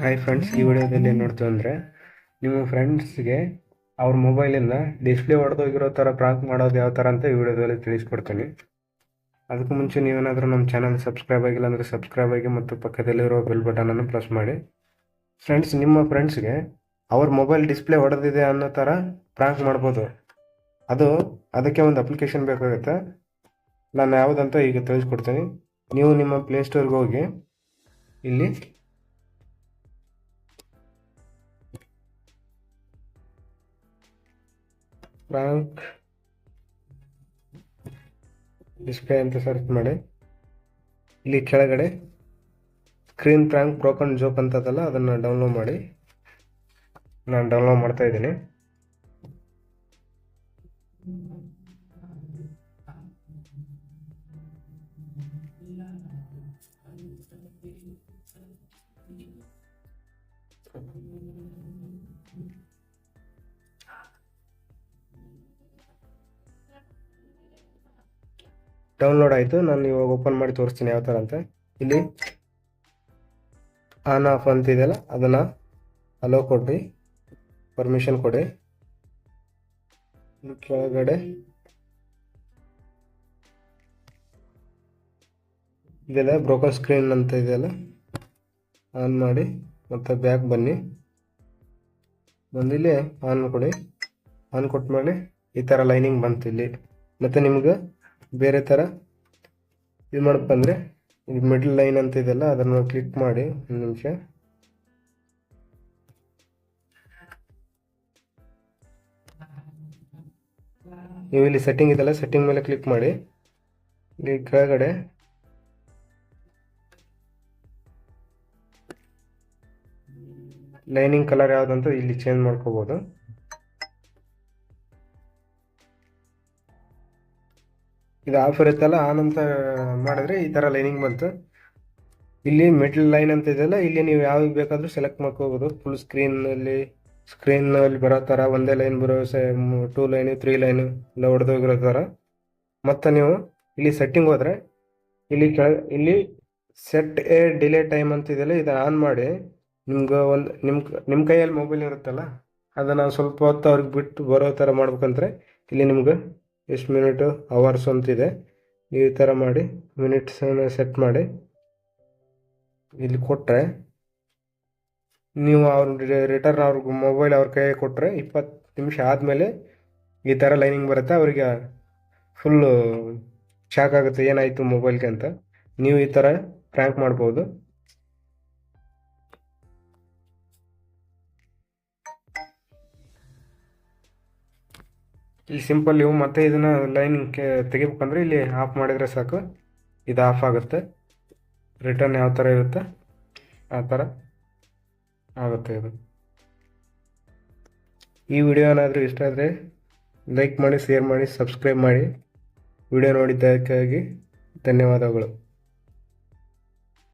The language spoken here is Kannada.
ಹಾಯ್ ಫ್ರೆಂಡ್ಸ್ ಈ ವಿಡಿಯೋದಲ್ಲಿ ಏನು ನೋಡ್ತೀವಿ ಅಂದರೆ ನಿಮ್ಮ ಫ್ರೆಂಡ್ಸ್ಗೆ ಅವ್ರ ಮೊಬೈಲಿಂದ ಡಿಸ್ಪ್ಲೇ ಹೊಡೆದೋಗಿರೋ ಥರ ಪ್ರಾಂಕ್ ಮಾಡೋದು ಯಾವ ಥರ ಅಂತ ಈ ವಿಡಿಯೋದಲ್ಲಿ ತಿಳಿಸ್ಕೊಡ್ತೀನಿ. ಅದಕ್ಕೂ ಮುಂಚೆ ನೀವೇನಾದರೂ ನಮ್ಮ ಚಾನಲ್ ಸಬ್ಸ್ಕ್ರೈಬ್ ಆಗಿಲ್ಲ ಅಂದರೆ ಸಬ್ಸ್ಕ್ರೈಬ್ ಆಗಿ ಮತ್ತು ಪಕ್ಕದಲ್ಲಿರೋ ಬೆಲ್ ಬಟನನ್ನು ಪ್ರೆಸ್ ಮಾಡಿ. ಫ್ರೆಂಡ್ಸ್ ನಿಮ್ಮ ಫ್ರೆಂಡ್ಸ್ಗೆ ಅವ್ರ ಮೊಬೈಲ್ ಡಿಸ್ಪ್ಲೇ ಹೊಡೆದಿದೆ ಅನ್ನೋ ಥರ ಪ್ರಾಂಕ್ ಮಾಡ್ಬೋದು. ಅದು ಅದಕ್ಕೆ ಒಂದು ಅಪ್ಲಿಕೇಶನ್ ಬೇಕಾಗುತ್ತೆ. ನಾನು ಯಾವುದಂತ ಈಗ ತಿಳಿಸ್ಕೊಡ್ತೀನಿ. ನೀವು ನಿಮ್ಮ ಪ್ಲೇಸ್ಟೋರ್ಗೆ ಹೋಗಿ ಇಲ್ಲಿ ಪ್ರಾಂಕ್ ಡಿಸ್ಪ್ಲೇ ಅಂತ ಸರ್ಚ್ ಮಾಡಿ. ಇಲ್ಲಿ ಕೆಳಗಡೆ ಸ್ಕ್ರೀನ್ ಪ್ರಾಂಕ್ ಬ್ರೋಕನ್ ಜೋಕ್ ಅಂತದಲ್ಲ, ಅದನ್ನು ಡೌನ್ಲೋಡ್ ಮಾಡಿ. ನಾನು ಡೌನ್ಲೋಡ್ ಮಾಡ್ತಾ ಇದ್ದೀನಿ. ಡೌನ್ಲೋಡ್ ಆಯಿತು. ನಾನು ಇವಾಗ ಓಪನ್ ಮಾಡಿ ತೋರಿಸ್ತೀನಿ ಯಾವ ಥರ ಅಂತ. ಇಲ್ಲಿ ಆನ್ ಆಫ್ ಅಂತಿದೆಯಲ್ಲ ಅದನ್ನು ಅಲೋ ಕೊಡ್ರಿ. ಪರ್ಮಿಷನ್ ಕೊಡಿ. ಕೆಳಗಡೆ ಇದೆಲ್ಲ ಬ್ರೋಕನ್ ಸ್ಕ್ರೀನ್ ಅಂತ ಇದೆಯಲ್ಲ ಆನ್ ಮಾಡಿ, ಮತ್ತು ಬ್ಯಾಕ್ ಬನ್ನಿ. ಬಂದಿಲ್ಲಿ ಆನ್ ಕೊಡಿ. ಆನ್ ಕೊಟ್ಟ ಮೇಲೆ ಈ ಥರ ಲೈನಿಂಗ್ ಬಂತು ಇಲ್ಲಿ. ಮತ್ತು ನಿಮ್ಗೆ ಬೇರೆ ಥರ ಇದು ಮಾಡಪ್ಪ ಅಂದರೆ, ಇದು ಮಿಡ್ಲ್ ಲೈನ್ ಅಂತ ಇದೆಲ್ಲ ಅದನ್ನು ಕ್ಲಿಕ್ ಮಾಡಿ ಒಂದು ನಿಮಿಷ. ನೀವು ಇಲ್ಲಿ ಸೆಟ್ಟಿಂಗ್ ಇದೆಲ್ಲ ಸೆಟ್ಟಿಂಗ್ ಮೇಲೆ ಕ್ಲಿಕ್ ಮಾಡಿ. ಇಲ್ಲಿ ಕೆಳಗಡೆ. ಲೈನಿಂಗ್ ಕಲರ್ ಯಾವುದಂತ ಇಲ್ಲಿ ಚೇಂಜ್ ಮಾಡ್ಕೋಬೋದು. ಇದು ಆಫ್ ಇರುತ್ತಲ್ಲ ಆನ್ ಅಂತ ಮಾಡಿದ್ರೆ ಈ ಥರ ಲೈನಿಂಗ್ ಬಂತು. ಇಲ್ಲಿ ಮಿಡ್ಲ್ ಲೈನ್ ಅಂತ ಇದೆಯಲ್ಲ, ಇಲ್ಲಿ ನೀವು ಯಾವಾಗ ಬೇಕಾದರೂ ಸೆಲೆಕ್ಟ್ ಮಾಡ್ಕೋಬೋದು. ಫುಲ್ ಸ್ಕ್ರೀನಲ್ಲಿ ಸ್ಕ್ರೀನಲ್ಲಿ ಬರೋ ಥರ ಒಂದೇ ಲೈನ್ ಬರೋ ಟೂ ಲೈನು ತ್ರೀ ಲೈನು ಇಲ್ಲ ಹೊಡೆದೋಗಿರೋ ಥರ ಮತ್ತು ನೀವು ಇಲ್ಲಿ ಸೆಟ್ಟಿಂಗ್ ಹೋದರೆ, ಇಲ್ಲಿ ಕೆಳ, ಇಲ್ಲಿ ಸೆಟ್ ಎ ಡಿಲೇ ಟೈಮ್ ಅಂತ ಇದೆಯಲ್ಲ ಇದು ಆನ್ ಮಾಡಿ, ನಿಮ್ಗೆ ಒಂದು ನಿಮ್ಮ ನಿಮ್ಮ ಕೈಯಲ್ಲಿ ಮೊಬೈಲ್ ಇರುತ್ತಲ್ಲ, ಅದನ್ನು ಸ್ವಲ್ಪ ಹೊತ್ತು ಅವ್ರಿಗೆ ಬಿಟ್ಟು ಬರೋ ಥರ ಮಾಡ್ಬೇಕಂದ್ರೆ, ಇಲ್ಲಿ ನಿಮ್ಗೆ ಎಷ್ಟು ಮಿನಿಟು? ಅವರ್ಸ್ ಅಂತಿದೆ. ಈ ಥರ ಮಾಡಿ ಮಿನಿಟ್ಸನ್ನು ಸೆಟ್ ಮಾಡಿ, ಇಲ್ಲಿ ಕೊಟ್ಟರೆ ನೀವು ಅವ್ರ ರಿಟರ್ನ್ ಅವ್ರಿಗೆ ಮೊಬೈಲ್ ಅವ್ರ ಕೈಗೆ ಕೊಟ್ಟರೆ ಇಪ್ಪತ್ತು ನಿಮಿಷ ಆದಮೇಲೆ ಈ ಥರ ಲೈನಿಂಗ್ ಬರುತ್ತೆ. ಅವರಿಗೆ ಫುಲ್ಲು ಶಾಕ್ ಆಗುತ್ತೆ. ಏನಾಯಿತು ಮೊಬೈಲ್ಗೆ ಅಂತ. ನೀವು ಈ ಥರ ಪ್ರ್ಯಾಂಕ್ ಮಾಡ್ಬೋದು. ಇಲ್ಲಿ ಸಿಂಪಲ್ ಇವು ಮತ್ತೆ ಇದನ್ನ ಲೈನ್ ತೆಗಿಬೇಕಂದ್ರೆ ಇಲ್ಲಿ ಆಫ್ ಮಾಡಿದರೆ ಸಾಕು. ಇದು ಆಫ್ ಆಗುತ್ತೆ. ರಿಟರ್ನ್ ಯಾವ ಥರ ಇರುತ್ತೆ? ಆ ಥರ ಆಗುತ್ತೆ ಇದು. ಈ ವಿಡಿಯೋ ಏನಾದರೂ ಇಷ್ಟ ಆದರೆ ಲೈಕ್ ಮಾಡಿ ಶೇರ್ ಮಾಡಿ ಸಬ್ಸ್ಕ್ರೈಬ್ ಮಾಡಿ. ವಿಡಿಯೋ ನೋಡಿದ್ದಕ್ಕಾಗಿ ಧನ್ಯವಾದಗಳು.